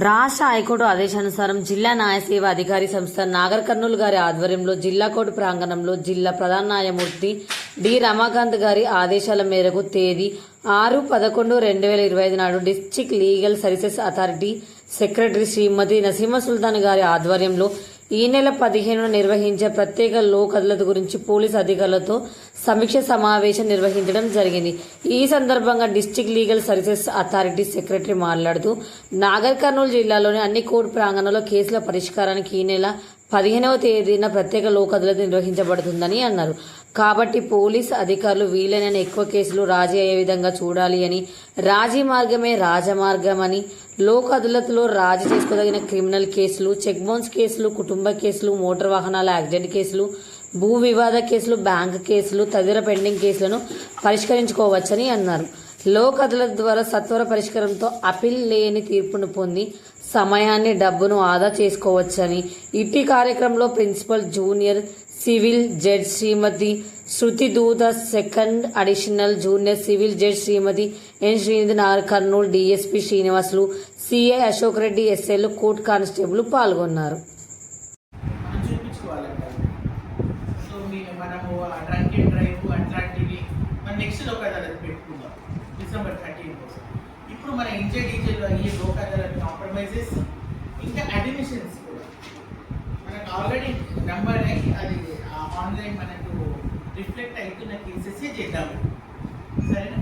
రాష్ట్ర హైకోర్టు ఆదేశానుసారం జిల్లా న్యాయసేవ అధికారి సంస్థ నాగర్ కర్నూలు గారి ఆధ్వర్యంలో జిల్లా కోర్టు ప్రాంగణంలో జిల్లా ప్రధాన న్యాయమూర్తి డి రమాకాంత్ గారి ఆదేశాల మేరకు తేదీ ఆరు పదకొండు రెండు వేల ఇరవై ఐదు నాడు district legal services authority secretary Shrimati Naseema Sultan గారి ఆధ్వర్యంలో ఈ నెల పదిహేను నిర్వహించే ప్రత్యేక లోక్ అదాలత్ గురించి పోలీస్ అధికారులతో సమీక్ష సమావేశం నిర్వహించడం జరిగింది. ఈ సందర్భంగా district legal services authority secretary మాట్లాడుతూ నాగర్ కర్నూలు జిల్లాలోని అన్ని కోర్టు ప్రాంగణంలో కేసుల పరిష్కారానికి ఈ నెల పదిహేనవ తేదీన ప్రత్యేక లోక్ అదాలత్ నిర్వహించబడుతుందని అన్నారు. కాబట్టి పోలీస్ అధికారులు వీలైన ఎక్కువ కేసులు రాజీ అయ్యే విధంగా చూడాలి అని రాజీ మార్గమే రాజమార్గం అని లోక్ అదాలత్లో రాజీ చేసుకోదగిన క్రిమినల్ కేసులు చెక్ బౌన్స్ కేసులు కుటుంబ కేసులు మోటార్ వాహనాల యాక్సిడెంట్ కేసులు భూ వివాద కేసులు బ్యాంక్ కేసులు తదితర పెండింగ్ కేసులను పరిష్కరించుకోవచ్చని అన్నారు. లోక్ అదాలత్ ద్వారా సత్వర పరిష్కారంతో అపీల్ లేని తీర్పును పొంది సమయాన్ని డబ్బును ఆదా చేసుకోవచ్చని ఇట్టి కార్యక్రమంలో principal junior civil judge Shrimati Shruti Dootha second additional junior civil judge Shrimati N Srinidhi Nagar Kurnool DSP Srinivasulu CI Ashok Reddy ఎస్ఐలు కోర్టు కానిస్టేబుల్ పాల్గొన్నారు. సో మనము డ్రంక్ అండ్ డ్రైవ్ అట్లాంటివి నెక్స్ట్ ఒక పెట్టుకుంటాం. డిసెంబర్ థర్టీన్ కోసం. ఇప్పుడు మన ఇంజర్ డీజల్ అయ్యే లోక్ అదాలత్ కాంప్రమైజెస్ ఇంకా అడ్మిషన్స్ కూడా. మనకు ఆల్రెడీ నెంబర్ అయ్యి అది ఆన్లైన్ మనకు రిఫ్లెక్ట్ అవుతున్న కేసెస్ చేద్దాము. సరేనా?